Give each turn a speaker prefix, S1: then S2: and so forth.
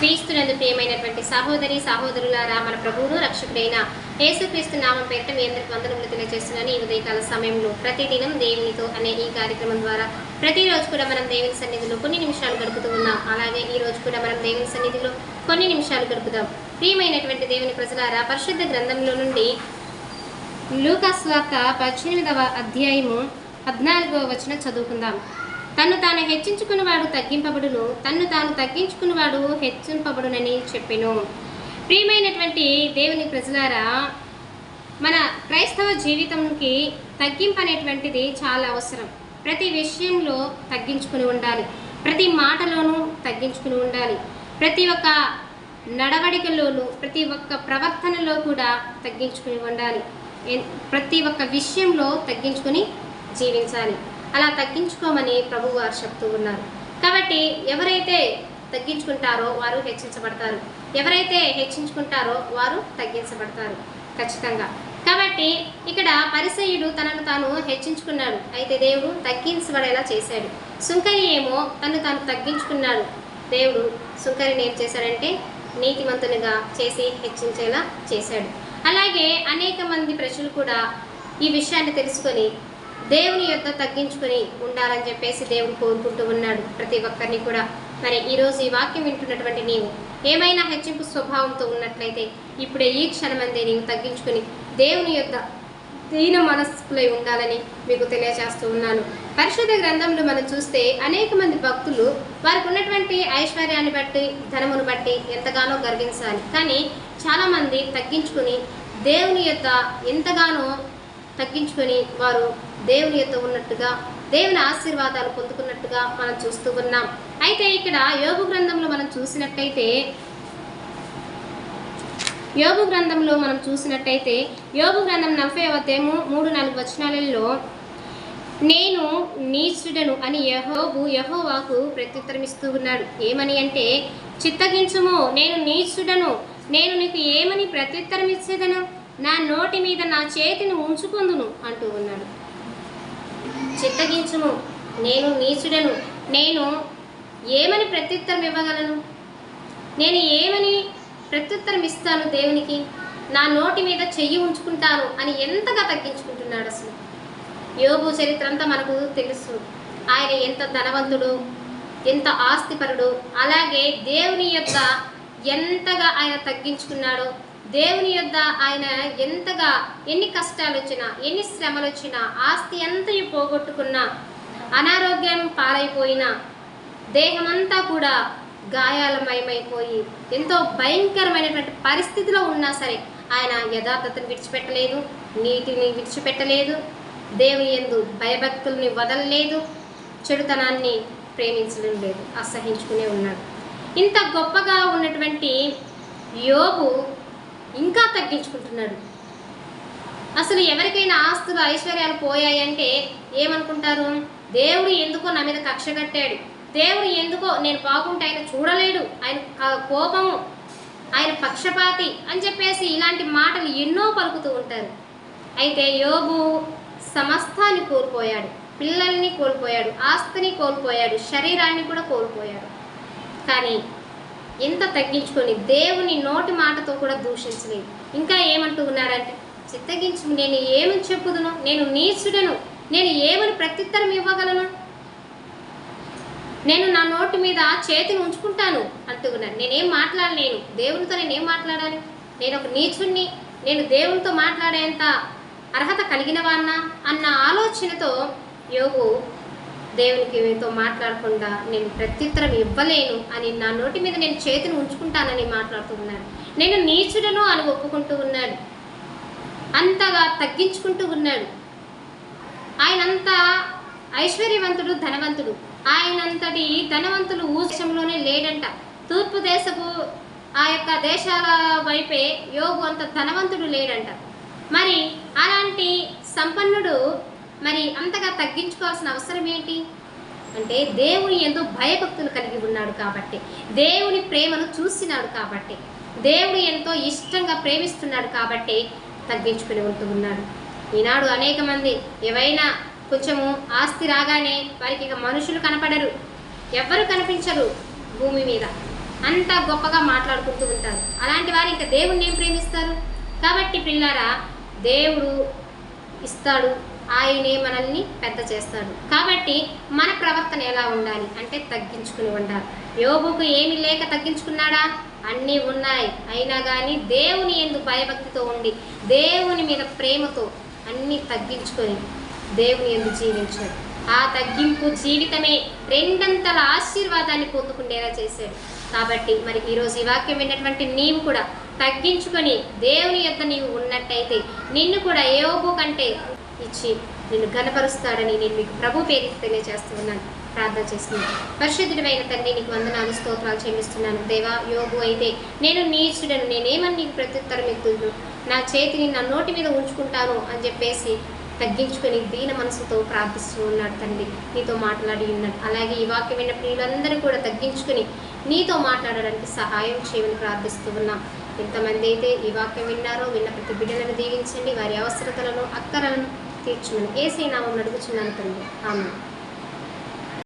S1: క్రీస్తునందు ప్రియమైనటువంటి సహోదరి సహోదరులారా మన ప్రభువును రక్షకుడైన యేసుక్రీస్తు నామం పేరిట మీ అందరికి వందనములు తెలియజేస్తున్నాను. ఈ ఉదయకాల సమయంలో ప్రతిదినం దేవునితో అనే ఈ కార్యక్రమం ద్వారా ప్రతిరోజు కూడా మనం దేవుని సన్నిధిలో కొన్ని నిమిషాలు గడుపుతూ ఉన్నాం. అలాగే ఈ రోజు కూడా మనం దేవుని సన్నిధిలో కొన్ని నిమిషాలు గడుపుదాం. ప్రియమైనటువంటి దేవుని ప్రజలారా పరిశుద్ధ గ్రంథంలో నుండి లూకాస్ వార్త పద్దెనిమిదవ అధ్యాయము పద్నాలుగవ వచనం చదువుకుందాం. తన్ను తాను హెచ్చించుకున్నవాడు తగ్గింపబడును తన్ను తాను తగ్గించుకున్నవాడు హెచ్చింపబడునని చెప్పెను. ప్రియమైనటువంటి దేవుని ప్రజలారా మన క్రైస్తవ జీవితంకి తగ్గింపు అనేటువంటిది చాలా అవసరం. ప్రతి విషయంలో తగ్గించుకుని ఉండాలి. ప్రతి మాటలోనూ తగ్గించుకుని ఉండాలి. ప్రతి ఒక్క నడవడికలోనూ ప్రతి ఒక్క ప్రవర్తనలో కూడా తగ్గించుకుని ఉండాలి. ఎన్- ప్రతి ఒక్క విషయంలో తగ్గించుకుని జీవించాలి. అలా తగ్గించుకోమని ప్రభు వారు చెప్తూ ఉన్నారు. కాబట్టి ఎవరైతే తగ్గించుకుంటారో వారు హెచ్చించబడతారు. ఎవరైతే హెచ్చించుకుంటారో వారు తగ్గించబడతారు. ఖచ్చితంగా. కాబట్టి ఇక్కడ పరిసయుడు తనను తాను హెచ్చించుకున్నాడు. అయితే దేవుడు తగ్గించబడేలా చేశాడు. సుంకరి ఏమో తను తాను తగ్గించుకున్నాడు. దేవుడు సుంకరిని ఏం చేశాడంటే నీతిమంతునిగా చేసి హెచ్చించేలా చేశాడు. అలాగే అనేక మంది ప్రజలు కూడా ఈ విషయాన్ని తెలుసుకొని దేవుని యొక్క తగ్గించుకొని ఉండాలని చెప్పేసి దేవుడు కోరుకుంటూ ఉన్నాడు ప్రతి ఒక్కరిని కూడా. మరి ఈరోజు ఈ వాక్యం వింటున్నటువంటి నీవు ఏమైనా హెచ్చింపు స్వభావంతో ఉన్నట్లయితే ఇప్పుడే ఈ క్షణమందే నీవు తగ్గించుకొని దేవుని యొక్క దీన మనస్కులై ఉండాలని మీకు తెలియజేస్తూ ఉన్నాను. పరిశుద్ధ గ్రంథంలో మనం చూస్తే అనేక మంది భక్తులు వారికి ఉన్నటువంటి ఐశ్వర్యాన్ని బట్టి ధనమును బట్టి ఎంతగానో గర్వించాలి. కానీ చాలామంది తగ్గించుకుని దేవుని యొక్క ఎంతగానో తగ్గించుకొని వారు దేవుని యొక్క ఉన్నట్టుగా దేవుని ఆశీర్వాదాలు పొందుకున్నట్టుగా మనం చూస్తూ ఉన్నాం. అయితే ఇక్కడ యోగు గ్రంథంలో మనం చూసినట్టయితే యోగు గ్రంథంలో మనం చూసినట్టయితే యోగు గ్రంథం నలభై అధ్యాయము మూడు నాలుగు వచనాలలో నేను నీచుడను అని యహోబు యహోవాకు ప్రత్యుత్తరం ఇస్తూ ఉన్నాడు. ఏమని అంటే చిత్తగించుము నేను నీచుడను. నేను నీకు ఏమని ప్రత్యుత్తరం ఇచ్చేదను నా నోటి మీద నా చేతిని ఉంచుకుందును అంటూ ఉన్నాడు. చిత్తగించుము నేను నీచుడను నేను ఏమని ప్రత్యుత్తరం ఇవ్వగలను? నేను ఏమని ప్రత్యుత్తరం ఇస్తాను దేవునికి? నా నోటి మీద చెయ్యి ఉంచుకుంటాను అని ఎంతగా తగ్గించుకుంటున్నాడు అసలు? యోగు చరిత్ర అంతా మనకు తెలుసు. ఆయన ఎంత ధనవంతుడు ఎంత ఆస్తిపరుడు అలాగే దేవుని యొక్క ఎంతగా ఆయన తగ్గించుకున్నాడో దేవుని యొద్ద ఆయన ఎంతగా ఎన్ని కష్టాలు వచ్చినా ఎన్ని శ్రమలు వచ్చినా ఆస్తి ఎంతయు పోగొట్టుకున్నా అనారోగ్యం పాలైపోయినా దేహమంతా కూడా గాయాలమయమైపోయి ఎంతో భయంకరమైనటువంటి పరిస్థితిలో ఉన్నా సరే ఆయన యథార్థతను విడిచిపెట్టలేదు నీటిని విడిచిపెట్టలేదు దేవుని ఎందు భయభక్తుల్ని వదలలేదు చెడుతనాన్ని ప్రేమించడం లేదు అసహించుకునే ఉన్నాడు. ఇంత గొప్పగా ఉన్నటువంటి యోగు ఇంకా తగ్గించుకుంటున్నాడు. అసలు ఎవరికైనా ఆస్తులు ఐశ్వర్యాలు పోయాయంటే ఏమనుకుంటారు? దేవుడు ఎందుకో నా మీద కక్ష కట్టాడు. దేవుడు ఎందుకో నేను బాగుంటే ఆయన చూడలేడు. ఆయన కోపము ఆయన పక్షపాతి అని చెప్పేసి ఇలాంటి మాటలు ఎన్నో పలుకుతూ ఉంటారు. అయితే యోబు సమస్తాన్ని కోల్పోయాడు. పిల్లల్ని కోల్పోయాడు ఆస్తిని కోల్పోయాడు శరీరాన్ని కూడా కోల్పోయాడు. కానీ ఎంత తగ్గించుకొని దేవుని నోటి మాటతో కూడా దూషించలేదు ఇంకా ఏమంటూ చిత్తగించు నేను ఏమని చెప్పుదును? నేను నీచుడను. నేను ఏమని ప్రత్యుత్తరం ఇవ్వగలను? నేను నా నోటి మీద చేతిని ఉంచుకుంటాను అంటున్నాను నేనేం మాట్లాడలేను. దేవునితో నేనేం మాట్లాడాలి? నేను ఒక నీచుణ్ణి. నేను దేవునితో మాట్లాడేంత అర్హత కలిగిన వాన్నా అన్న ఆలోచనతో యోగు దేవునికి మీతో మాట్లాడకుండా నేను ప్రత్యుత్తరం ఇవ్వలేను అని నా నోటి మీద నేను చేతిని ఉంచుకుంటానని మాట్లాడుతూ ఉన్నాడు. నేను నీచుడను అని ఒప్పుకుంటూ ఉన్నాడు. అంతగా తగ్గించుకుంటూ ఉన్నాడు. ఆయనంత ఐశ్వర్యవంతుడు ధనవంతుడు. ఆయనంతటి ధనవంతులు ఊ లేడంట. తూర్పు దేశపు ఆ యొక్క దేశాల వైపే యోగు అంత ధనవంతుడు లేడంట. మరి అలాంటి సంపన్నుడు మరి అంతగా తగ్గించుకోవాల్సిన అవసరం ఏంటి? అంటే దేవుని ఎంతో భయభక్తులు కలిగి ఉన్నాడు కాబట్టి దేవుని ప్రేమను చూసినాడు కాబట్టి దేవుడు ఎంతో ఇష్టంగా ప్రేమిస్తున్నాడు కాబట్టి తగ్గించుకుని ఉంటూ ఉన్నాడు. ఈనాడు అనేక మంది ఏవైనా కొంచెము ఆస్తి రాగానే వారికి ఇక మనుషులు కనపడరు ఎవ్వరు కనిపించరు భూమి మీద. అంత గొప్పగా మాట్లాడుకుంటూ ఉంటారు. అలాంటి వారు ఇంకా దేవుణ్ణి ఏం ప్రేమిస్తారు? కాబట్టి పిల్లారా దేవుడు ఇస్తాడు ఆయనే మనల్ని పెద్ద చేస్తాడు. కాబట్టి మన ప్రవర్తన ఎలా ఉండాలి? అంటే తగ్గించుకుని ఉండాలి. యోగుకు ఏమి లేక తగ్గించుకున్నాడా? అన్నీ ఉన్నాయి. అయినా కానీ దేవుని ఎందు భయభక్తితో ఉండి దేవుని మీద ప్రేమతో అన్నీ తగ్గించుకొని దేవుని ఎందు జీవించాడు. ఆ తగ్గింపు జీవితమే రెండంతల ఆశీర్వాదాన్ని పొందుకుండేలా చేశాడు. కాబట్టి మరి ఈరోజు ఈ వాక్యం విన్నటువంటి నీవు కూడా తగ్గించుకొని దేవుని యొక్క నీవు ఉన్నట్టయితే నిన్ను కూడా ఏ కంటే ఇచ్చి నిన్ను ఘనపరుస్తాడని నేను మీకు ప్రభు పేరు తెలియజేస్తూ ఉన్నాను ప్రార్థన చేస్తున్నాను పరిశుద్ధుడైన తండ్రి నీకు వందనాలు స్తోత్రాలు చెల్లిస్తున్నాను. దేవా యోగు అయితే నేను నీచుడను నేనేమని నీకు ప్రత్యుత్తరం ఎత్తుదు నా చేతిని నా నోటి మీద ఉంచుకుంటాను అని చెప్పేసి తగ్గించుకొని దీన మనసుతో ప్రార్థిస్తూ ఉన్నాడు తండ్రి. నీతో మాట్లాడి ఉన్నాడు. అలాగే ఈ వాక్యం ప్రియులందరూ కూడా తగ్గించుకొని నీతో మాట్లాడడానికి సహాయం చేయమని ప్రార్థిస్తూ ఉన్నాం. ఎంతమంది అయితే ఈ వాక్యం విన్నారో విన్న ప్రతి బిడ్డలను దీవించండి. వారి అవసరతలను అక్కరలను తీర్చమని ఏసీ నామం అడుగుచున్నాను తండ్రి ఆమె